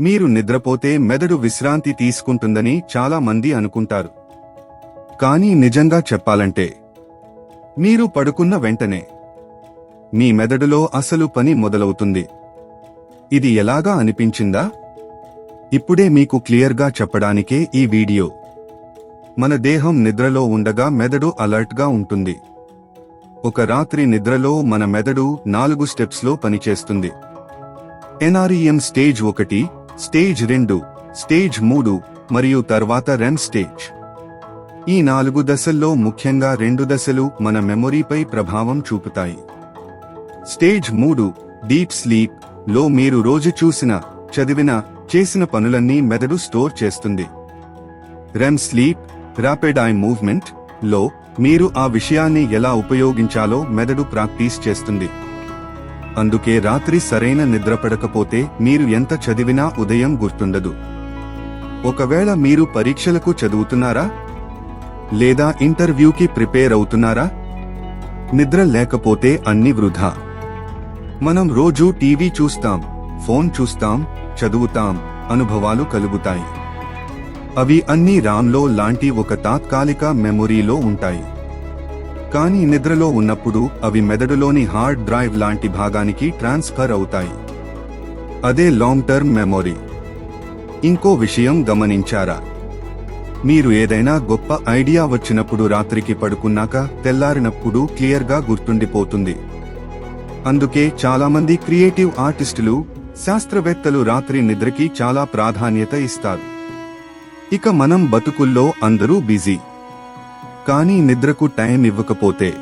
మీరు నిద్రపోతే మెదడు విశ్రాంతి తీసుకుంటుందని చాలా మంది అనుకుంటారు. కానీ నిజంగా చెప్పాలంటే మీరు పడుకున్న వెంటనే మీ మెదడులో అసలు పని మొదలవుతుంది. ఇది ఎలాగా అనిపించిందా? ఇప్పుడే మీకు క్లియర్గా చెప్పడానికే ఈ వీడియో. మన దేహం నిద్రలో ఉండగా మెదడు అలర్ట్గా ఉంటుంది. ఒక రాత్రి నిద్రలో మన మెదడు నాలుగు స్టెప్స్లో పనిచేస్తుంది. ఎన్ఆర్ఈఎం స్టేజ్ ఒకటి స్టేజ్ రెండు స్టేజ్ మూడు మరియు తర్వాత రెమ్ స్టేజ్. ఈ నాలుగు దశల్లో ముఖ్యంగా రెండు దశలు మన మెమొరీపై ప్రభావం చూపుతాయి. స్టేజ్ మూడు డీప్ స్లీప్లో మీరు రోజు చూసిన చదివిన చేసిన పనులన్నీ మెదడు స్టోర్ చేస్తుంది. రెమ్ స్లీప్ ర్యాపిడ్ ఐ మూవ్మెంట్లో మీరు ఆ విషయాన్ని ఎలా ఉపయోగించాలో మెదడు ప్రాక్టీస్ చేస్తుంది. అందుకే రాత్రి సరైన నిద్ర పడకపోతే మీరు ఎంత చదివినా ఉదయం గుర్తుండదు. ఒకవేళ మీరు పరీక్షలకు చదువుతున్నారా? లేదా ఇంటర్వ్యూకి ప్రిపేర్ అవుతున్నారా? నిద్ర లేకపోతే అన్ని వృధా. మనం రోజూ టీవీ చూస్తాం ఫోన్ చూస్తాం చదువుతాం అనుభవాలు కలుగుతాయి. అవి అన్ని రామ్లో లాంటి ఒక తాత్కాలిక మెమొరీలో ఉంటాయి. కానీ నిద్రలో ఉన్నప్పుడు అవి మెదడులోని హార్డ్ డ్రైవ్ లాంటి భాగానికి ట్రాన్స్ఫర్ అవుతాయి. అదే లాంగ్ టర్మ్ మెమొరీ ఇంకో విషయం గమనించారా? మీరు ఏదైనా గొప్ప ఐడియా వచ్చినప్పుడు రాత్రికి పడుకున్నాక తెల్లారినప్పుడు క్లియర్గా గుర్తుండిపోతుంది. అందుకే చాలామంది క్రియేటివ్ ఆర్టిస్టులు శాస్త్రవేత్తలు రాత్రి నిద్రకి చాలా ప్రాధాన్యత ఇస్తారు. ఇక మనం బతుకుల్లో అందరూ బిజీ. కానీ నిద్రకు టైం ఇవ్వకపోతే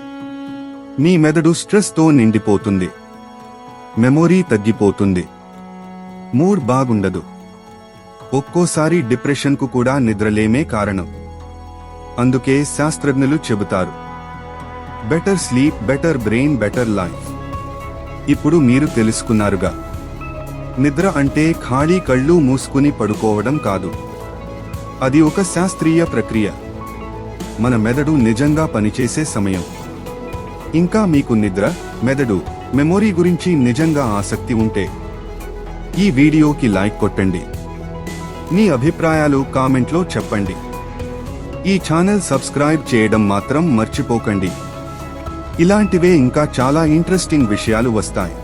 మీ మెదడు స్ట్రెస్తో నిండిపోతుంది. మెమొరీ తగ్గిపోతుంది. మూడ్ బాగుండదు. ఒక్కోసారి డిప్రెషన్కు కూడా నిద్రలేమే కారణం. అందుకే శాస్త్రజ్ఞులు చెబుతారు. Better sleep better brain better life. ఇప్పుడు మీరు తెలుసుకున్నారుగా. నిద్ర అంటే ఖాళీ కళ్ళు మూసుకుని పడుకోవడం కాదు. అది ఒక శాస్త్రీయ ప్రక్రియ. మన మెదడు నిజంగా పనిచేసే సమయం. ఇంకా మీకు నిద్ర మెదడు మెమొరీ గురించి నిజంగా ఆసక్తి ఉంటే ఈ వీడియోకి లైక్ కొట్టండి. మీ అభిప్రాయాలు కామెంట్లో చెప్పండి. ఈ ఛానల్ సబ్స్క్రైబ్ చేయడం మాత్రం మర్చిపోకండి. ఇలాంటివే ఇంకా చాలా ఇంట్రెస్టింగ్ విషయాలు వస్తాయి.